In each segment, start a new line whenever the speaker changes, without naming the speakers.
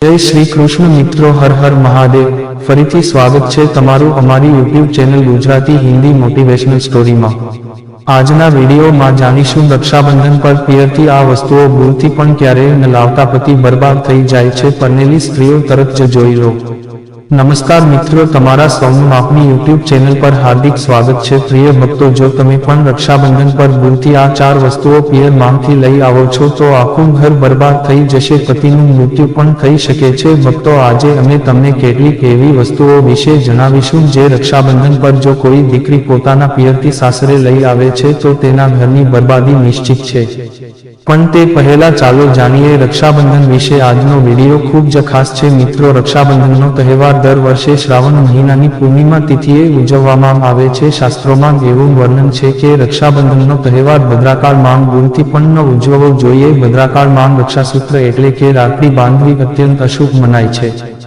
જય શ્રી કૃષ્ણ મિત્રો, હર હર મહાદેવ. ફરીથી સ્વાગત છે તમારું અમારી YouTube channel Gujarati Hindi motivational સ્ટોરીમાં આજના વિડીયોમાં જાણીશું રક્ષાબંધન પર પિયરથી આ વસ્તુઓ ભૂલથી પણ ક્યારેય ન લાવતા પતિ બરબાદ થઈ જાય છે. પરનેલી સ્ત્રીઓ તરત જ જોઈ લો. નમસ્કાર મિત્રો, તમારા સૌનું આપની યુટ્યુબ ચેનલ પર હાર્દિક સ્વાગત છે. પ્રિય ભક્તો, જો તમે પણ રક્ષાબંધન પર ભૂલથી આ ચાર વસ્તુઓ પિયર માંગથી લઈ આવો છો, તો આખું ઘર બરબાદ થઈ જશે. પતિનું મૃત્યુ પણ થઈ શકે છે. ભક્તો, આજે અમે તમને કેટલીક એવી વસ્તુઓ વિશે જણાવીશું જે રક્ષાબંધન પર જો કોઈ દીકરી પોતાના પિયરથી સાસરે લઈ આવે છે, તો તેના ઘરની બરબાદી નિશ્ચિત છે. પણ તે પહેલા ચાલો જાણીએ રક્ષાબંધન વિશે. આજનો વીડિયો ખૂબ જ ખાસ છે મિત્રો. રક્ષાબંધનનો તહેવાર દર વર્ષે શ્રાવણ મહિનાની પૂર્ણિમા તિથિએ ઉજવવામાં આવે છે. શાસ્ત્રોમાં એવું વર્ણન છે કે રક્ષાબંધનનો તહેવાર ભદ્રાકાળ માંગ ગુણથી પણ ઉજવવો જોઈએ. ભદ્રાકાળ માંગ રક્ષાસૂત્ર એટલે કે રાખડી બાંધવી અત્યંત અશુભ મનાય છે.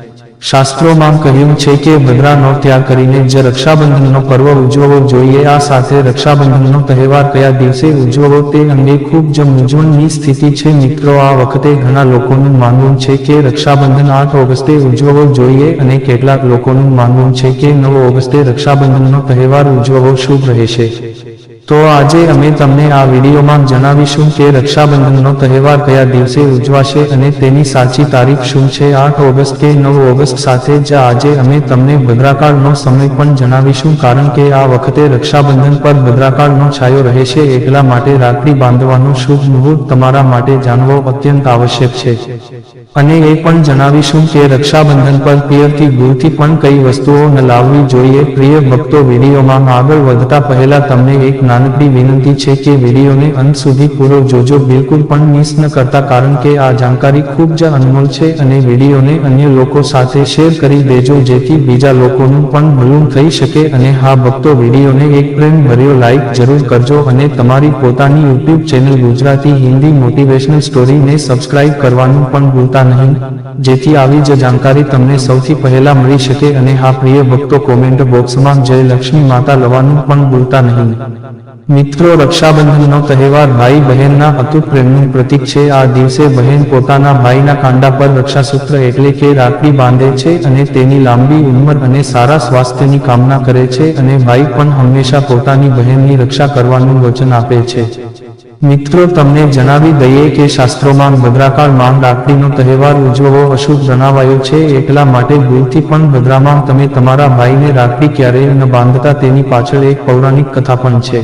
શાસ્ત્રોમાં કહ્યું છે કે ભદ્રાનો ત્યાગ કરીને જ રક્ષાબંધનનો પર્વ ઉજવવો જોઈએ. આ સાથે રક્ષાબંધનનો તહેવાર કયા દિવસે ઉજવવો તે અંગે ખૂબ જ મૂંઝવણની સ્થિતિ છે. મિત્રો, આ વખતે ઘણા લોકોનું માનવું છે કે રક્ષાબંધન આઠ ઓગસ્ટે ઉજવવો જોઈએ અને કેટલાક લોકોનું માનવું છે કે નવ ઓગસ્ટે રક્ષાબંધનનો તહેવાર ઉજવવો શુભ રહેશે. તો આજે અમે તમને આ વિડીયોમાં જણાવીશું કે રક્ષાબંધનનો તહેવાર કયા દિવસે ઉજવાશે અને તેની સાચી તારીખ શું છે? આઠ ઓગસ્ટ કે નવ ઓગસ્ટ સાથે જ આજે અમે તમને ભદ્રાકાળનો સમય પણ જણાવીશું કારણ કે આ વખતે રક્ષાબંધન પર ભદ્રાકાળનો છાયો રહેશે. એટલા માટે રાખડી બાંધવાનું શુભ મુહૂર્ત તમારા માટે જાણવો અત્યંત આવશ્યક છે. અને એ પણ જણાવીશું કે રક્ષાબંધન પર પિયરથી ગુરુથી પણ કઈ વસ્તુઓ ન લાવવી જોઈએ. પ્રિય ભક્તો, વિડીયોમાં આગળ વધતા પહેલા તમને એક નાનકડી વિનંતી છે કે વિડીયોને અંત સુધી પૂરો જોજો. બિલકુલ પણ મિસ ન કરતા, કારણ કે આ જાણકારી ખૂબ જ અનમોલ છે અને વિડીયોને અન્ય લોકો સાથે શેર કરી દેજો, જેથી બીજા લોકોનું પણ ભલું થઈ શકે અને હા, ભક્તો, વિડીયોને એક પ્રેમ ભર્યો લાઈક જરૂર કરજો અને તમારી પોતાની YouTube channel Gujarati Hindi motivational સ્ટોરીને subscribe કરવાનું પણ ભૂલતા નહીં. જેથી આવી જ જાણકારી તમને સૌથી પહેલા મળી શકે અને હા, પ્રિય ભક્તો, કોમેન્ટ બોક્સમાં જય લક્ષ્મી માતા લવાનું પણ ભૂલતા નહીં. મિત્રો, રક્ષાબંધનનો તહેવાર ભાઈ બહેનના અતૂટ પ્રેમનું પ્રતીક છે. આ દિવસે બહેન પોતાના ભાઈના કાંડા પર રક્ષાસૂત્ર એટલે કે રાખડી બાંધે છે અને તેની લાંબી ઉંમર અને સારા સ્વાસ્થ્યની કામના કરે છે અને ભાઈ પણ હંમેશા પોતાની બહેનની રક્ષા કરવાનું વચન આપે છે. મિત્રો, તમને જણાવી દઈએ કે શાસ્ત્રોમાં ભદ્રાકાળ માંગ રાખડીનો તહેવાર ઉજવવો અશુભ જણાવાયો છે. એટલા માટે ભૂલથી પણ ભદ્રામાં તમે તમારા ભાઈને રાખડી ક્યારેય ન બાંધતા, તેની પાછળ એક પૌરાણિક કથા પણ છે.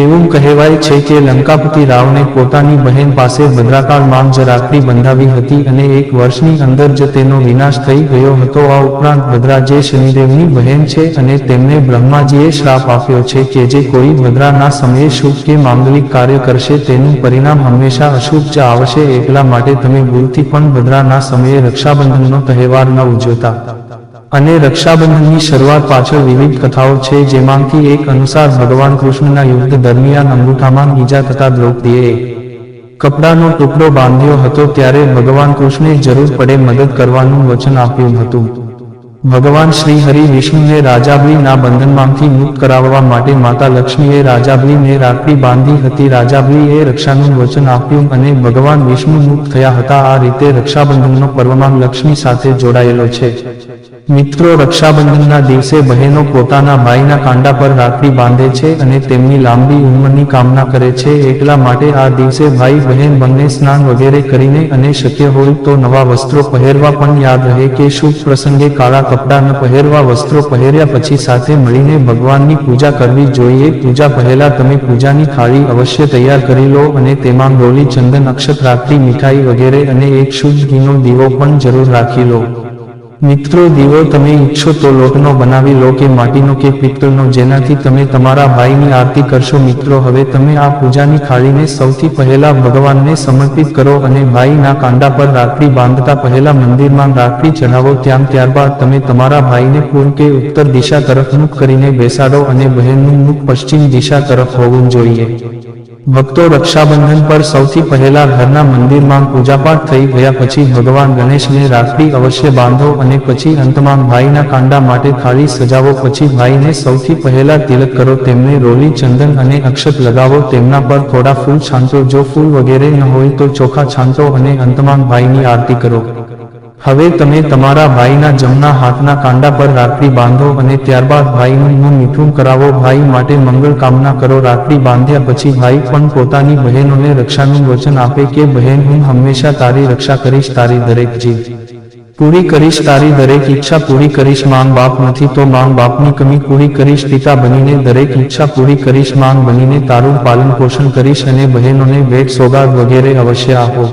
એવું કહેવાય છે કે લંકાપતિ રાવને પોતાની બહેન પાસે ભદ્રાકાળમાં જ રાખડી બંધાવી હતી અને એક વર્ષની અંદર જ તેનો વિનાશ થઈ ગયો હતો. આ ઉપરાંત ભદ્રા જે શનિદેવની બહેન છે અને તેમને બ્રહ્માજીએ શ્રાપ આપ્યો છે કે જે કોઈ ભદ્રાના સમયે શુભ કે માંગલિક કાર્ય કરશે તેનું પરિણામ હંમેશા અશુભ જ આવશે. એટલા માટે તમે ભૂલથી પણ ભદ્રાના સમયે રક્ષાબંધનનો તહેવાર ન ઉજવતા. અને રક્ષાબંધનની શરૂઆત પાછળ વિવિધ કથાઓ છે, જેમાંથી એક અનુસાર ભગવાન કૃષ્ણના યુદ્ધ દરમિયાન અંગૂઠામાં ઈજા થતા દ્રૌપદીએ કપડાનો ટુકડો બાંધ્યો હતો ત્યારે ભગવાન કૃષ્ણે જરૂર પડે મદદ કરવાનું વચન આપ્યું હતું. ભગવાન શ્રી હરિ વિષ્ણુને રાજાબલીના બંધનમાંથી મુક્ત કરાવવા માટે માતા લક્ષ્મીએ રાજાબલીને રાખડી બાંધી હતી. રાજાબલીએ રક્ષાનું વચન આપ્યું અને ભગવાન વિષ્ણુ મુક્ત થયા હતા. આ રીતે રક્ષાબંધનનો પર્વમાં લક્ષ્મી સાથે જોડાયેલો છે. મિત્રો, રક્ષાબંધનના દિવસે બહેનો પોતાના ભાઈના કાંડા પર રાખડી બાંધે છે અને તેમની લાંબી ઉંમરની કામના કરે છે. એટલા માટે આ દિવસે ભાઈ, બહેન બંને સ્નાન વગેરે કરીને અને શક્ય હોય તો નવા વસ્ત્રો પહેરવા પણ યાદ રહે કે શુભ પ્રસંગે કાળા કપડાં પહેરવા, વસ્ત્રો પહેર્યા પછી સાથે મળીને ભગવાનની પૂજા કરવી જોઈએ. પૂજા પહેલા તમે પૂજાની થાળી અવશ્ય તૈયાર કરી લો અને તેમાં ડોલી ચંદન, અક્ષત રાખતી મીઠાઈ વગેરે અને એક શુદ્ધ ઘીનો દીવો પણ જરૂર રાખી લો. મિત્રો, દીવો તમે ઈચ્છો તો લોટનો બનાવી લો કે માટીનો કે પિત્તળનો, જેનાથી તમે તમારા ભાઈની આરતી કરશો. મિત્રો, હવે તમે આ પૂજાની થાળીને સૌથી પહેલા ભગવાનને સમર્પિત કરો અને ભાઈના કાંડા પર રાખડી બાંધતા પહેલા મંદિરમાં રાખડી ચઢાવો. ત્યાં ત્યારબાદ તમે તમારા ભાઈને પૂર્વ કે ઉત્તર દિશા તરફ મુખ કરીને બેસાડો અને બહેનનું મુખ પશ્ચિમ દિશા તરફ હોવું જોઈએ. ભક્તો રક્ષાબંધન પર સૌથી પહેલા ઘરના મંદિરમાં પૂજાપાઠ થઈ ગયા પછી ભગવાન ગણેશને રાખડી અવશ્ય બાંધો અને પછી અંતમાં ભાઈના કાંડા માટે થાળી સજાવો. પછી ભાઈને સૌથી પહેલા તિલક કરો, તેમને રોલી, ચંદન અને અક્ષત લગાવો. તેમના પર થોડા ફૂલ છાંટો. જો ફૂલ વગેરે ન હોય તો ચોખા છાંટો અને અંતમાં ભાઈની આરતી કરો. હવે તમે તમારા ભાઈના જમણા હાથના કાંડા પર રાખડી બાંધો અને ત્યારબાદ ભાઈનું મું મીઠું કરાવો. ભાઈ માટે મંગળ કામના કરો. રાખડી બાંધ્યા પછી ભાઈ પણ પોતાની બહેનોને રક્ષાનું વચન આપે કે બહેન, હું હંમેશા તારી રક્ષા કરીશ, તારી દરેક જીવ. પૂરી કરીશ, તારી દરેક ઈચ્છા પૂરી કરીશ. માંગ બાપ નથી તો માંગ બાપની કમી પૂરી કરીશ. પિતા બનીને દરેક ઈચ્છા પૂરી કરીશ. માંગ બનીને તારું પાલન પોષણ કરીશ અને બહેનોને ભેટ સોગાદ વગેરે અવશ્ય આપો.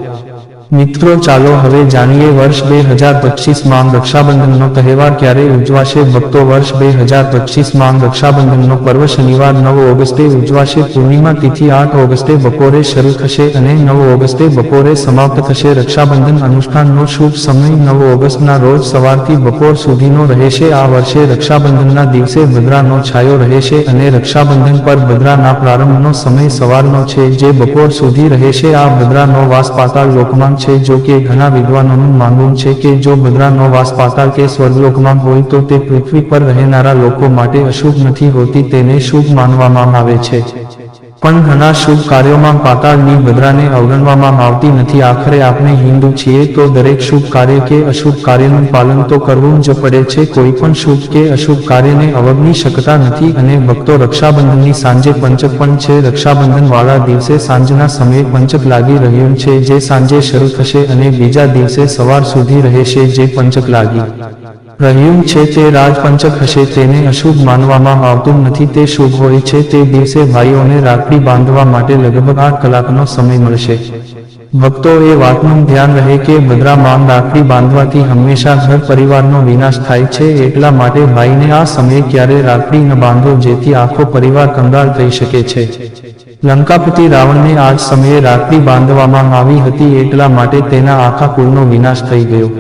મિત્રો, ચાલો હવે જાણીએ વર્ષ બે હજાર પચીસમાં રક્ષાબંધનનો તહેવાર ક્યારે ઉજવાશે? ભક્તો, વર્ષ બે હજાર પચીસમાં રક્ષાબંધનનો પર્વ શનિવાર, નવ ઓગસ્ટે ઉજવાશે. પૂર્ણિમા તિથિ આઠ ઓગસ્ટે બપોરે શરૂ થશે અને નવ ઓગસ્ટે બપોરે સમાપ્ત થશે. રક્ષાબંધન અનુષ્ઠાનનો શુભ સમય નવ ઓગસ્ટના રોજ સવારથી બપોર સુધીનો રહેશે. આ વર્ષે રક્ષાબંધનના દિવસે ભદ્રાનો છાયો રહેશે અને રક્ષાબંધન પર ભદ્રાના પ્રારંભનો સમય સવારનો છે. જે બપોર સુધી રહેશે. આ ભદ્રાનો વાસ પાતાળ લોકમાં છે, જો કે ઘણા વિદ્વાનોનું માનવું છે કે જો બદરાનો વાસ પાતાળ કે સ્વર્ગલોકમાં હોય તો તે પૃથ્વી પર રહેનારા લોકો માટે અશુભ નથી હોતી, તેને શુભ માનવામાં આવે છે. પણ ઘણા શુભ કાર્યોમાં પાતાળની ભદ્રાને અવગણવામાં આવતી નથી. આખરે આપણે હિન્દુ છીએ તો દરેક શુભ કાર્ય કે અશુભ કાર્યનું પાલન તો કરવું જ પડે છે. કોઈ પણ શુભ કે અશુભ કાર્યને અવગણી શકતા નથી અને ભક્તો રક્ષાબંધનની સાંજે પંચક પણ છે. રક્ષાબંધન વાળા દિવસે સાંજના સમયે પંચક લાગી રહ્યું છે. જે સાંજે શરૂ થશે અને બીજા દિવસે સવાર સુધી રહેશે જે પંચક લાગી. રહ્યું છે તે રાજપંચક હશે, તેને અશુભ માનવામાં આવતું નથી, તે શુભ હોય છે, તે દિવસે ભાઈઓને રાખડી બાંધવા માટે લગભગ આઠ કલાકનો સમય મળશે. ભક્તો, એ વાતનું ધ્યાન રહે કે ભદ્રા માંગ રાખડી બાંધવાથી હંમેશા ઘર પરિવારનો વિનાશ થાય છે, એટલા માટે ભાઈને આ સમયે ક્યારે રાખડી ન બાંધો, જેથી આખો પરિવાર કંગાળ થઈ શકે છે. લંકાપતિ રાવણને આ જ સમયે રાખડી બાંધવામાં આવી હતી, એટલા માટે તેના આખા કુળનો વિનાશ થઈ ગયો.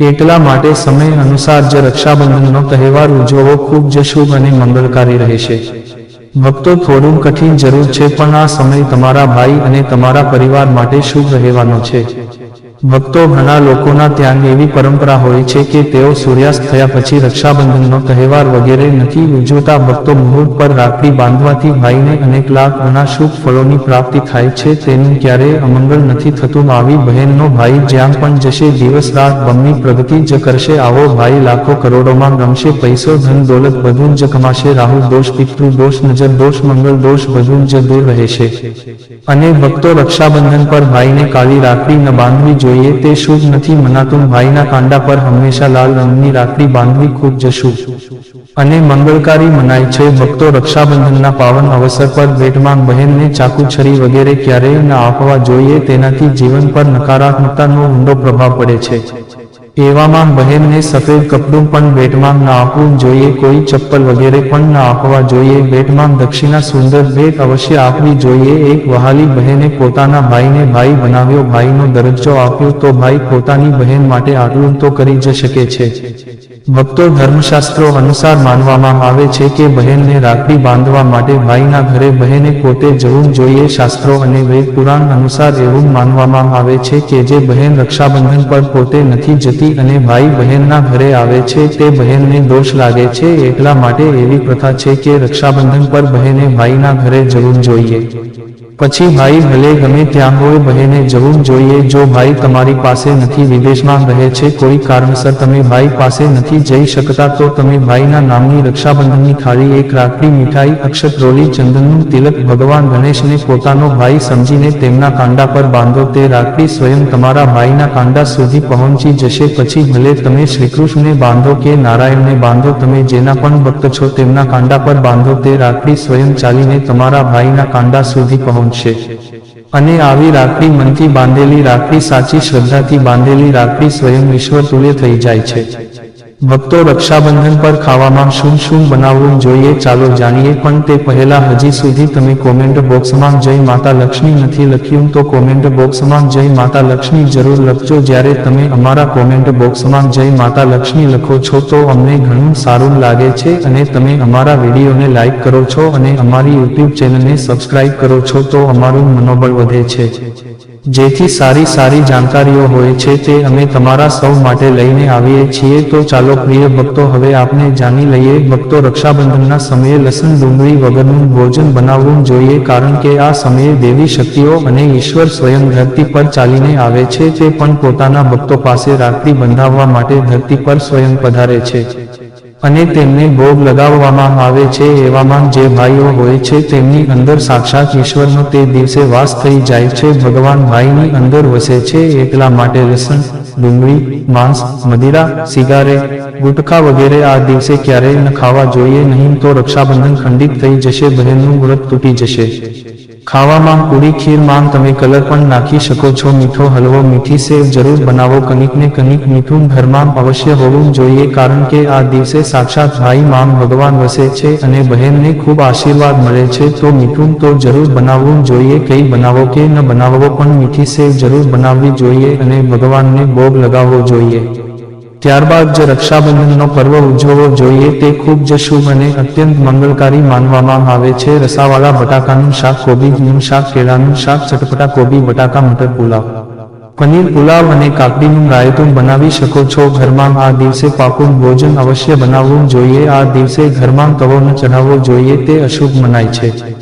એટલા માટે સમય અનુસાર જ રક્ષાબંધનનો તહેવાર ઉજવવો ખૂબ જ શુભ અને મંગળકારી રહેશે. ભક્તો, થોડું કઠિન જરૂર છે, પણ આ સમય તમારા ભાઈ અને તમારા પરિવાર માટે શુભ રહેવાનો છે. ભક્તો ઘણા લોકોના ત્યાં એવી પરંપરા હોય છે કે તેઓ સૂર્યાસ્ત થયા પછી રક્ષાબંધનનો તહેવાર વગેરે નથી ઉજવતા. ભક્તો મુહૂર્ત પર રાખડી બાંધવાથી ભાઈને અનેક લાખ ઘણા શુભ ફળોની પ્રાપ્તિ થાય છે. તેનું ક્યારેય અમંગળ નથી થતું. આવી બહેનનો ભાઈ જ્યાં પણ જશે, દિવસ રાત બમની પ્રગતિ જ કરશે. આવો ભાઈ લાખો કરોડોમાં ગમશે. પૈસો, ધન, દોલત બધું જ કમાશે. રાહુ દોષ, પિતૃ દોષ, નજર દોષ મંગળ દોષ બધું જ દૂર રહેશે. અને ભક્તો રક્ષાબંધન પર ભાઈને કાળી રાખડી ન બાંધવી જોઈએ. તે શુભ નથી. મનાતું ભાઈના કાંડા પર હંમેશા લાલ રંગની રાખડી બાંધવી ખૂબ જ શુભ અને મંગળકારી મનાય છે. ભક્તો રક્ષાબંધનના પાવન અવસર પર ભેટમાં બહેનને ચાકુ છરી વગેરે ક્યારેય ન આપવા જોઈએ. તેનાથી જીવન પર નકારાત્મકતાનો ઊંડો પ્રભાવ પડે છે. એવામાં બહેનને સફેદ કપડું પણ ભેટમાં ન આપવું જોઈએ, કોઈ ચપ્પલ વગેરે પણ ન આપવા જોઈએ. ભેટમાં દક્ષિણા સુંદર ભેટ અવશ્ય આપવી જોઈએ. એક વહાલી બહેને પોતાના ભાઈને ભાઈ બનાવ્યો. ભાઈનો દરજ્જો આપ્યો તો ભાઈ પોતાની બહેન માટે આટલું તો કરી જ શકે છે. ભક્તો ધર્મશાસ્ત્રો અનુસાર માનવામાં આવે છે કે બહેનને રાખડી બાંધવા માટે ભાઈના ઘરે બહેને પોતે જવું જોઈએ શાસ્ત્રો અને વેદ પુરાણ અનુસાર એવું માનવામાં આવે છે કે જે બહેન રક્ષાબંધન પર પોતે નથી જતી અને ભાઈ બહેનના ઘરે આવે છે તે બહેનને દોષ લાગે છે એટલા માટે એવી પ્રથા છે કે રક્ષાબંધન પર બહેને ભાઈના ઘરે જવું જોઈએ. પછી ભાઈ ભલે ગમે ત્યાં હોય બહેને જવું જોઈએ. જો ભાઈ તમારી પાસે નથી, વિદેશમાં રહે છે, કોઈ કારણસર તમે ભાઈ પાસે નથી જઈ શકતા, તો તમે ભાઈના નામની રક્ષાબંધનની ખાલી એક રાખડી, મીઠાઈ અક્ષતરોલી ચંદનનું તિલક, ભગવાન ગણેશને પોતાનો ભાઈ સમજીને તેમના કાંડા પર બાંધો. તે રાખડી સ્વયં તમારા ભાઈના કાંડા સુધી પહોંચી જશે. પછી ભલે તમે શ્રીકૃષ્ણને બાંધો કે નારાયણને બાંધો, તમે જેના પણ ભક્ત છો તેમના કાંડા પર બાંધો. તે રાખડી સ્વયં ચાલીને તમારા ભાઈના કાંડા સુધી પહોંચશે અને આવી રાખડી મનથી બાંધેલી રાખડી સાચી શ્રદ્ધાથી બાંધેલી રાખડી સ્વયં ઈશ્વર તુલ્ય થઈ જાય છે. ભક્તો રક્ષાબંધન પર ખાવામાં શું શું બનાવવું જોઈએ ચાલો જાણીએ. પણ તે પહેલા હજી સુધી તમે કોમેન્ટ બોક્સમાં જય માતા લક્ષ્મી નથી લખ્યું તો કોમેન્ટ બોક્સમાં જય માતા લક્ષ્મી જરૂર લખજો. જ્યારે તમે અમારા કોમેન્ટ બોક્સમાં જય માતા લક્ષ્મી લખો છો તો અમને ઘણું સારું લાગે છે અને તમે અમારા વિડીયોને લાઇક કરો છો અને અમારી યુટ્યુબ ચેનલને સબસ્ક્રાઇબ કરો છો તો અમારું મનોબળ વધે છે. જેથી સારી સારી જાણકારીઓ હોય છે તે અમે તમારા સૌ માટે લઈને આવીએ છીએ. તો ચાલો પ્રિય ભક્તો, હવે આપણે જાણી લઈએ. ભક્તો, રક્ષાબંધનના સમયે લસણ, ડુંગળી વગરનું ભોજન બનાવવું જોઈએ કારણ કે આ સમયે દેવી શક્તિઓ અને ઈશ્વર સ્વયં ધરતી પર ચાલીને આવે છે. તે પણ પોતાના ભક્તો પાસે રાખડી બંધાવવા માટે ધરતી પર સ્વયં પધારે છે. અને તેમને ભોગ લગાવવામાં આવે છે એવામાં જે ભાઈઓ હોય છે તેમની અંદર સાક્ષાત ઈશ્વરનો તે દિવસે વાસ થઈ જાય છે. ભગવાન ભાઈની અંદર વસે છે એકલા માટે લસણ, ડુંગળી, માંસ, મદિરા સિગારેટ ગુટખા વગેરે આ દિવસે ક્યારેય ન ખાવા જોઈએ. નહીં તો રક્ષાબંધન ખંડિત થઈ જશે, બહેનનું વ્રત તૂટી જશે. ખાવામાં પૂરી ખીરમાં તમે કલર પણ નાખી શકો છો. મીઠો હલવો, મીઠી સેવ જરૂર બનાવો. કનિકને કનિક મીઠું ઘરમાં અવશ્ય હોવું જોઈએ, કારણ કે આ દિવસે સાક્ષાત ભાઈ મામ ભગવાન વસે છે અને બહેનને ખૂબ આશીર્વાદ મળે છે. તો મીઠું તો જરૂર બનાવવું જોઈએ. કઈ બનાવો કે ન બનાવવો પણ મીઠી સેવ જરૂર બનાવવી જોઈએ અને ભગવાનને ભોગ લગાવવો જોઈએ. ત્યારબાદ જ રક્ષાબંધનનો પર્વ ઉજવવો જોઈએ તે ખૂબ જ શુભ અને અત્યંત મંગળકારી માનવામાં આવે છે. રસાવાળા બટાકાનું શાક કોબીજનું શાક, કેળાનું શાક, ચટપટા, કોબી, બટાકા, મટર, પુલાવ. પનીર, પુલાવ અને કાકડીનું રાયતું બનાવી શકો છો. ઘરમાં આ દિવસે પાકું ભોજન અવશ્ય બનાવવું જોઈએ. આ દિવસે ઘરમાં તવો ન ચઢાવવો જોઈએ. તે અશુભ મનાય છે.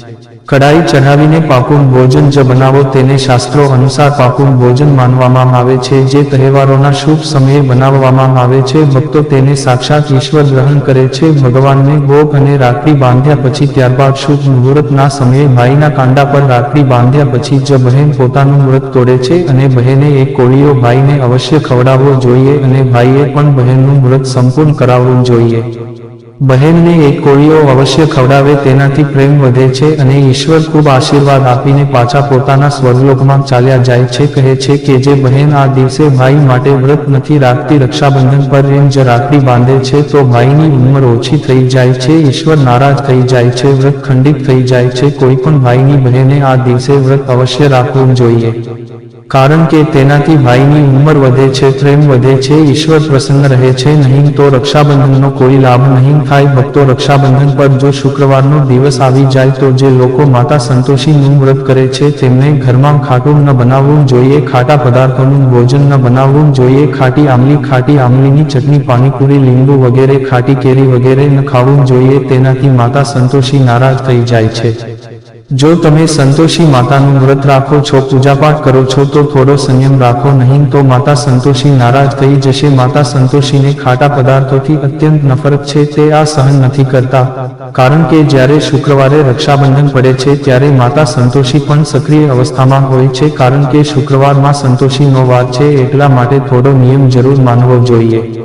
કડાઈ ચઢાવીને પાકું ભોજન જ બનાવો. તેને શાસ્ત્રો અનુસાર પાકું ભોજન માનવામાં આવે છે. જે તહેવારોના શુભ સમયે બનાવવામાં આવે છે. ભક્તો તેને સાક્ષાત ઈશ્વર ગ્રહણ કરે છે. ભગવાનને ભોગ અને રાખડી બાંધ્યા પછી ત્યારબાદ શુભ મુહૂર્તના સમયે ભાઈના કાંડા પર રાખડી બાંધ્યા પછી જ બહેન પોતાનું વ્રત તોડે છે અને બહેને એક કોળીઓ ભાઈને અવશ્ય ખવડાવવો જોઈએ અને ભાઈએ પણ બહેનનું વ્રત સંપૂર્ણ કરાવવું જોઈએ. બહેનને એક કોળીઓ અવશ્ય ખવડાવે તેનાથી પ્રેમ વધે છે અને ઈશ્વર ખૂબ આશીર્વાદ આપીને પાછા પોતાના સ્વર્ગલોકમાં ચાલ્યા જાય છે. કહે છે કે જે બહેન આ દિવસે ભાઈ માટે વ્રત નથી રાખતી, રક્ષાબંધન પર એમ જ રાખડી બાંધે છે, તો ભાઈની ઉંમર ઓછી થઈ જાય છે, ઈશ્વર નારાજ થઈ જાય છે, વ્રત ખંડિત થઈ જાય છે. કોઈ પણ ભાઈની બહેને આ દિવસે વ્રત અવશ્ય રાખવું જોઈએ. કારણ કે તેનાથી ભાઈની ઉંમર વધે છે, પ્રેમ વધે છે, ઈશ્વર પ્રસન્ન રહે છે નહીં તો રક્ષાબંધનનો કોઈ લાભ નહીં થાય. ભક્તો રક્ષાબંધન પર જો શુક્રવારનો દિવસ આવી જાય તો જે લોકો માતા સંતોષીનું વ્રત કરે છે તેમને ઘરમાં ખાટું ન બનાવવું જોઈએ, ખાટા પદાર્થોનું ભોજન ન બનાવવું જોઈએ, ખાટી આમલી ખાટી આમલીની ચટણી, પાણીપુરી, લીંબુ વગેરે, ખાટી કેરી વગેરે ન ખાવું જોઈએ. તેનાથી માતા સંતોષી નારાજ થઈ જાય છે. જો તમે સંતોષી માતાનું વ્રત રાખો છો, પૂજાપાઠ કરો છો, તો થોડો સંયમ રાખો, નહીં તો માતા સંતોષી નારાજ થઈ જશે. માતા સંતોષીને ખાટા પદાર્થોથી અત્યંત નફરત છે, તે આ સહન નથી કરતા. કારણ કે જ્યારે શુક્રવારે રક્ષાબંધન પડે છે, ત્યારે માતા સંતોષી પણ સક્રિય અવસ્થામાં હોય છે, કારણ કે શુક્રવારમાં સંતોષીનો વાર છે, એટલા માટે થોડો નિયમ જરૂર માનવો જોઈએ.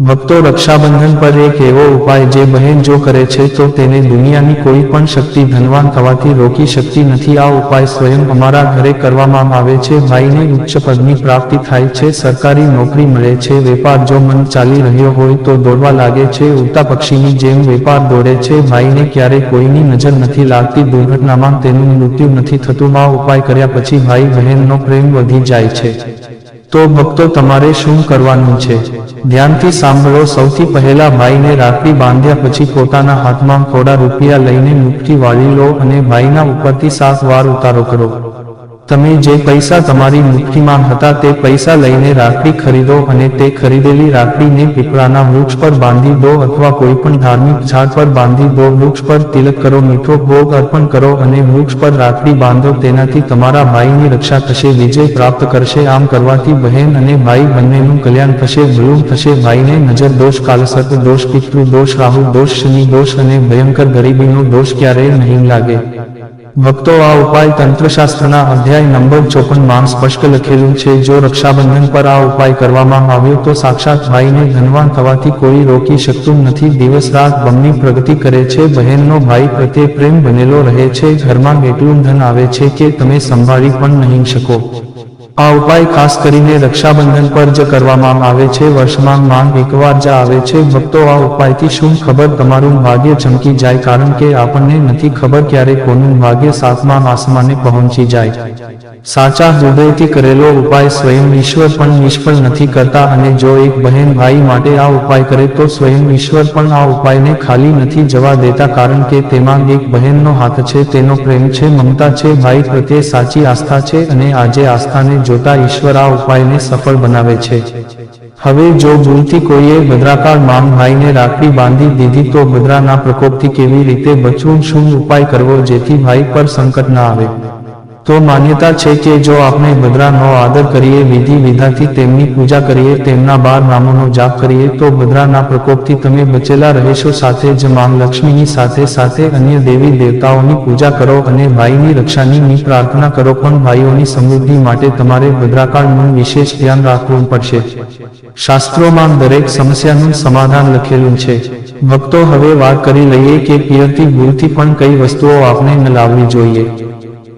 ભક્તો રક્ષાબંધન પર એક એવો ઉપાય જે બહેન જો કરે છે તો તેને દુનિયાની કોઈ પણ શક્તિ ધનવાન થવાથી રોકી શકતી નથી. આ ઉપાય સ્વયં અમારા ઘરે કરવામાં આવે છે. ભાઈને ઉચ્ચ પદની પ્રાપ્તિ થાય છે. સરકારી નોકરી મળે છે. વેપાર જો મન ચાલી રહ્યો હોય તો દોડવા લાગે છે. ઉડતા પક્ષીની જેમ વેપાર દોડે છે. ભાઈને ક્યારે કોઈની નજર નથી લાગતી. દુર્ઘટનામાં તેનું મૃત્યુ નથી થતું. આ ઉપાય કર્યા પછી ભાઈ બહેનનો પ્રેમ વધી જાય છે. તો ભક્તો તમારે શું કરવાનું છે? ધ્યાનથી સાંભળો, સૌથી પહેલા ભાઈને રાખડી બાંધ્યા પછી પોતાના હાથમાં થોડા રૂપિયા લઈને મુઠ્ઠી વાળી લો અને ભાઈના ઉપરથી સાત વાર ઉતારો કરો. તમે જે પૈસા તમારી મુઠ્ઠીમાં હતા તે પૈસા લઈને રાખડી ખરીદો અને તે ખરીદેલી રાખડીને પીપળાના વૃક્ષ પર બાંધી દો અથવા કોઈ પણ ધાર્મિક ઝાડ પર બાંધી દો. વૃક્ષ પર તિલક કરો, મીઠો ભોગ અર્પણ કરો અને વૃક્ષ પર રાખડી બાંધો. તેનાથી તમારા ભાઈની રક્ષા થશે, વિજય પ્રાપ્ત કરશે. આમ કરવાથી બહેન અને ભાઈ બંનેનું કલ્યાણ થશે ભલું થશે. ભાઈને નજર દોષ, કાલસર્પ દોષ, પિતૃ દોષ, રાહુ દોષ, શનિ દોષ અને ભયંકર ગરીબીનો દોષ ક્યારેય નહીં લાગે. ભક્તો આ ઉપાય તંત્રશાસ્ત્રના અધ્યાય નંબર ચોપનમાં સ્પષ્ટ લખેલું છે. જો રક્ષાબંધન પર આ ઉપાય કરવામાં આવ્યો તો સાક્ષાત ભાઈને ધનવાન થવાથી કોઈ રોકી શકતું નથી. દિવસ રાત બમની પ્રગતિ કરે છે. બહેનનો ભાઈ પ્રત્યે પ્રેમ બનેલો રહે છે. ઘરમાં એટલું ધન આવે છે કે તમે સંભાળી પણ નહીં શકો. આ ઉપાય ખાસ કરીને રક્ષાબંધન પર જ કરવામાં આવે છે. વર્ષમાં માંગ એકવાર જ આવે છે. ભક્તો, આ ઉપાયથી શું ખબર? તમારું ભાગ્ય ચમકી જાય કારણ કે આપણને નથી ખબર ક્યારે કોનું ભાગ્ય સાતમા આસમાને પહોંચી જાય. સાચા હૃદયથી કરેલો ઉપાય સ્વયં ઈશ્વર પણ નિષ્ફળ નથી કરતા અને જો એક બહેન ભાઈ માટે આ ઉપાય કરે તો સ્વયં ઈશ્વર પણ આ ઉપાયને ખાલી નથી જવા દેતા કારણ કે તેમાં એક બહેનનો હાથ છે, તેનો પ્રેમ છે, મમતા છે, ભાઈ પ્રત્યે સાચી આસ્થા છે અને આજે આસ્થાને જોતા ઈશ્વર આ ઉપાયને સફળ બનાવે છે. હવે જો ભૂલથી કોઈએ ભદ્રાકાર મામ ભાઈને રાખડી બાંધી દીધી તો ભદ્રાના પ્રકોપથી કેવી રીતે બચવું? શું ઉપાય કરવો જેથી ભાઈ પર સંકટ ના આવે? તો માન્યતા છે કે જો આપણે ભદ્રાનો આદર કરીએ વિધિ વિધાથી તેમની પૂજા કરીએ, તેમના બાર નામોનો જાપ કરીએ, તો ભદ્રાના પ્રકોપથી તમે બચેલા રહેશો. સાથે જ માં લક્ષ્મીની સાથે સાથે અન્ય દેવી દેવતાઓની પૂજા કરો અને ભાઈની રક્ષાની પ્રાર્થના કરો. પણ ભાઈઓની સમૃદ્ધિ માટે તમારે ભદ્રાકાળનું વિશેષ ધ્યાન રાખવું પડશે. શાસ્ત્રોમાં દરેક સમસ્યાનું સમાધાન લખેલું છે. ભક્તો હવે વાત કરી લઈએ કે પિયરથી ભૂલથી પણ કઈ વસ્તુઓ આપણે ન લાવવી જોઈએ.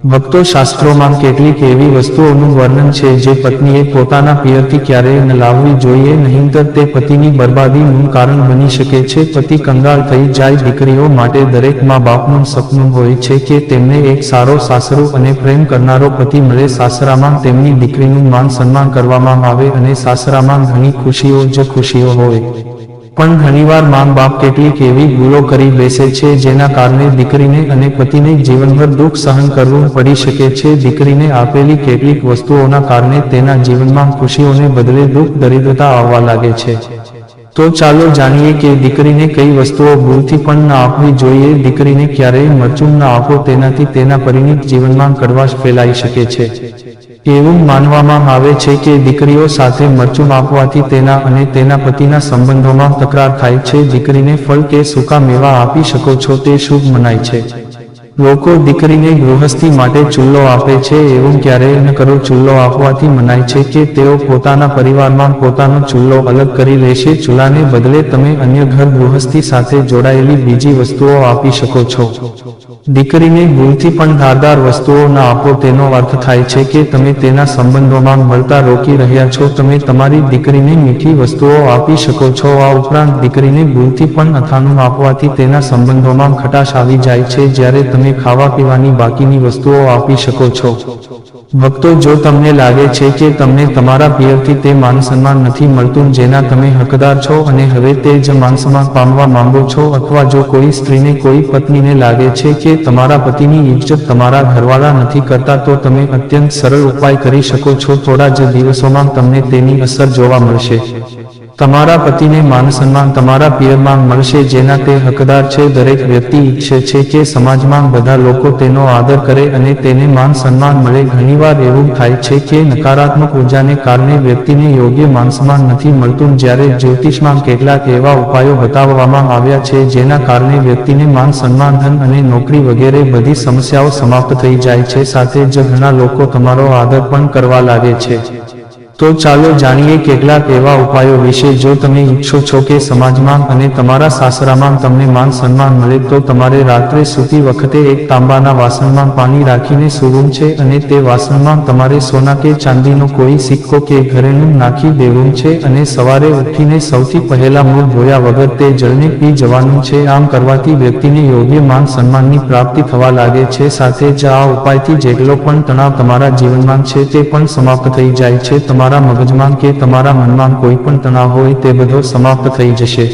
ભક્તો શાસ્ત્રોમાં કેટલીક એવી વસ્તુઓનું વર્ણન છે જે પત્નીએ પોતાના પિયરથી ક્યારેય ન લાવવી જોઈએ, નહીંતર તે પતિની બરબાદીનું કારણ બની શકે છે. પતિ કંગાળ થઈ જાય દીકરીઓ માટે દરેક મા બાપનું સપનું હોય છે કે તેમને એક સારો સાસરો અને પ્રેમ કરનારો પતિ મળે. સાસરામાં તેમની દીકરીનું માન સન્માન કરવામાં આવે અને સાસરામાં ઘણી ખુશીઓ જ ખુશીઓ હોય. પણ ઘણીવાર મા બાપ કેટલીક એવી ભૂલો કરી બેસે છે, જેના કારણે દીકરીને અને પતિને જીવનભર દુઃખ સહન કરવું પડી શકે છે. દીકરીને આપેલી કેટલીક વસ્તુઓના કારણે તેના જીવનમાં ખુશીઓને બદલે દુઃખ, દરિદ્રતા આવવા લાગે છે. તો ચાલો જાણીએ કે દીકરીને કઈ વસ્તુઓ ભૂલથી પણ ના આપવી જોઈએ. દીકરીને ક્યારેય મરચું ના આપો, તેનાથી તેના પરિણીત જીવનમાં કડવાશ ફેલાઈ શકે છે. એવું માનવામાં આવે છે કે દીકરીઓ સાથે મરચું આપવાથી તેના અને તેના પતિના સંબંધોમાં તકરાર થાય છે. દીકરીને ફળ કે સૂકા મેવા આપી શકો છો તે શુભ મનાય છે. લોકો દીકરીને ગૃહસ્થી માટે ચૂલ્લો આપે છે. એવું ક્યારેય ન કરો. ચૂલ્લો આપવાથી મનાય છે કે તેઓ પોતાના પરિવારમાં પોતાનો ચૂલ્લો અલગ કરી લેશે. ચૂલાને બદલે તમે અન્ય ઘર ગૃહસ્થી સાથે જોડાયેલી બીજી વસ્તુઓ આપી શકો છો. દીકરીને ભૂલથી પણ ધારદાર વસ્તુઓ ના આપો તેનો અર્થ થાય છે કે તમે તેના સંબંધોમાં મળતા રોકી રહ્યા છો. તમે તમારી દીકરીને મીઠી વસ્તુઓ આપી શકો છો. આ ઉપરાંત દીકરીને ભૂલથી પણ અથાણું આપવાથી તેના સંબંધોમાં ખટાશ આવી જાય છે જ્યારે તમે ખાવા પીવાની બાકીની વસ્તુઓ આપી શકો છો. ભક્તો, જો તમને લાગે છે કે તમને તમારા પિયરથી તે માન સન્માન નથી મળતું, જેના તમે હકદાર છો અને હવે તે જ માન સન્માન પામવા માંગો છો, અથવા જો કોઈ સ્ત્રીને, કોઈ પત્નીને લાગે છે કે તમારા પતિની ઇજ્જત તમારા ઘરવાળા નથી કરતા, તો તમે અત્યંત સરળ ઉપાય કરી શકો છો. થોડા જ દિવસોમાં તમને તેની અસર જોવા મળશે. તમારા પતિને માન સન્માન, તમારા પિયરમાં મળશે, જેના તે હકદાર છે, દરેક વ્યક્તિ ઈચ્છે છે કે સમાજમાં બધા લોકો તેનો આદર કરે અને તેને માન સન્માન મળે. ઘણીવાર એવું થાય છે કે નકારાત્મક ઉર્જાને કારણે વ્યક્તિને યોગ્ય માન સન્માન નથી મળતું. જ્યારે જ્યોતિષમાં કેટલાક એવા ઉપાયો બતાવવામાં આવ્યા છે, જેના કારણે વ્યક્તિને માન સન્માન, ધન અને નોકરી વગેરે બધી સમસ્યાઓ સમાપ્ત થઈ જાય છે. સાથે જ ઘણા લોકો તમારો આદર પણ કરવા લાગે છે. તો ચાલો જાણીએ કેટલાક એવા ઉપાયો વિશે જો તમે ઈચ્છો છો કે સમાજમાં અને તમારા સાસરામાં તમને માન સન્માન મળે તો તમારે રાત્રે સૂતી વખતે એક તાંબાના વાસણમાં પાણી રાખીને સૂવું છે અને તે વાસણમાં તમારે સોના કે ચાંદીનો કોઈ સિક્કો કે ઘરેણું નાખી દેવું છે અને સવારે ઉઠીને સૌથી પહેલા મૂળ ધોયા વગર તે જળને પી જવાનું છે. આમ કરવાથી વ્યક્તિને યોગ્ય માન સન્માનની પ્રાપ્તિ થવા લાગે છે. સાથે જ આ ઉપાયથી જેટલો પણ તણાવ તમારા જીવનમાં છે તે પણ સમાપ્ત થઈ જાય છે. તમારા મગજમાં કે તમારા મનમાં કોઈ પણ તણાવ હોય તે બધો સમાપ્ત થઈ જશે.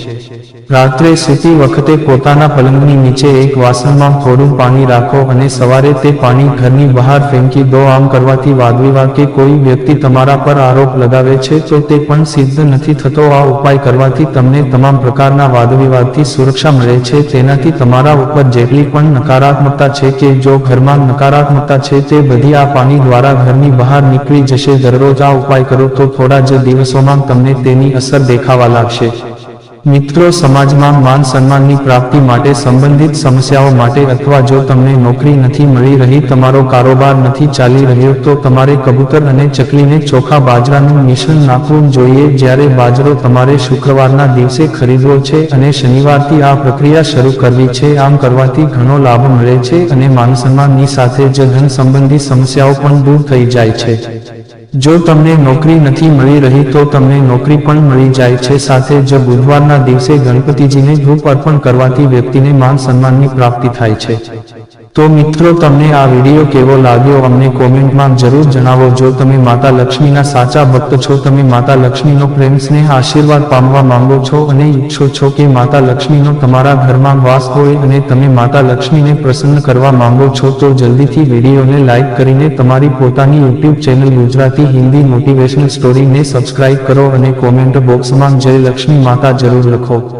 રાત્રે સૂતી વખતે પોતાના પલંગની નીચે એક વાસણમાં થોડું પાણી રાખો અને સવારે તે પાણી ઘરની બહાર ફેંકી દો. આમ કરવાથી વાદવિવાદ કે કોઈ વ્યક્તિ તમારા પર આરોપ લગાવે છે તો તે પણ સિદ્ધ નથી થતો. આ ઉપાય કરવાથી તમને તમામ પ્રકારના વાદવિવાદથી સુરક્ષા મળે છે. તેનાથી તમારા ઉપર જેટલી પણ નકારાત્મકતા છે કે જો ઘરમાં નકારાત્મકતા છે તે બધી આ પાણી દ્વારા ઘરની બહાર નીકળી જશે. દરરોજ આ ઉપાય કરો તો થોડા જ દિવસોમાં તમને તેની અસર દેખાવા લાગશે. મિત્રો, સમાજમાં માન સન્માનની પ્રાપ્તિ માટે સંબંધિત સમસ્યાઓ માટે અથવા જો તમને નોકરી નથી મળી રહી, તમારો કારોબાર નથી ચાલી રહ્યો, તો તમારે કબૂતર અને ચકલીને ચોખા બાજરાનું મિશ્રણ નાખવું જોઈએ. જ્યારે બાજરો તમારે શુક્રવારના દિવસે ખરીદવો છે અને શનિવારથી આ પ્રક્રિયા શરૂ કરવી છે, આમ કરવાથી ઘણો લાભ મળે છે અને માન સન્માનની સાથે જ ધન સંબંધી સમસ્યાઓ પણ દૂર થઈ જાય છે. જો તમને નોકરી નથી મળી રહી તો તમને નોકરી પણ મળી જાય છે. સાથે જ બુધવારના દિવસે ગણપતિજીને ધૂપ અર્પણ કરવાથી વ્યક્તિને માન સન્માનની પ્રાપ્તિ થાય છે. તો મિત્રો, તમને આ વીડિયો કેવો લાગ્યો અમને કોમેન્ટમાં જરૂર જણાવો. જો તમે માતા લક્ષ્મીના સાચા ભક્ત છો, તમે માતા લક્ષ્મીનો પ્રેમ સ્નેહ આશીર્વાદ પામવા માંગો છો અને ઈચ્છો છો કે માતા લક્ષ્મીનો તમારા ઘરમાં વાસ હોય અને તમે માતા લક્ષ્મીને પ્રસન્ન કરવા માંગો છો, તો જલ્દીથી વિડીયોને લાઇક કરીને તમારી પોતાની YouTube channel Gujarati Hindi motivational સ્ટોરીને subscribe કરો અને કોમેન્ટ બોક્સમાં જય લક્ષ્મી માતા જરૂર લખો.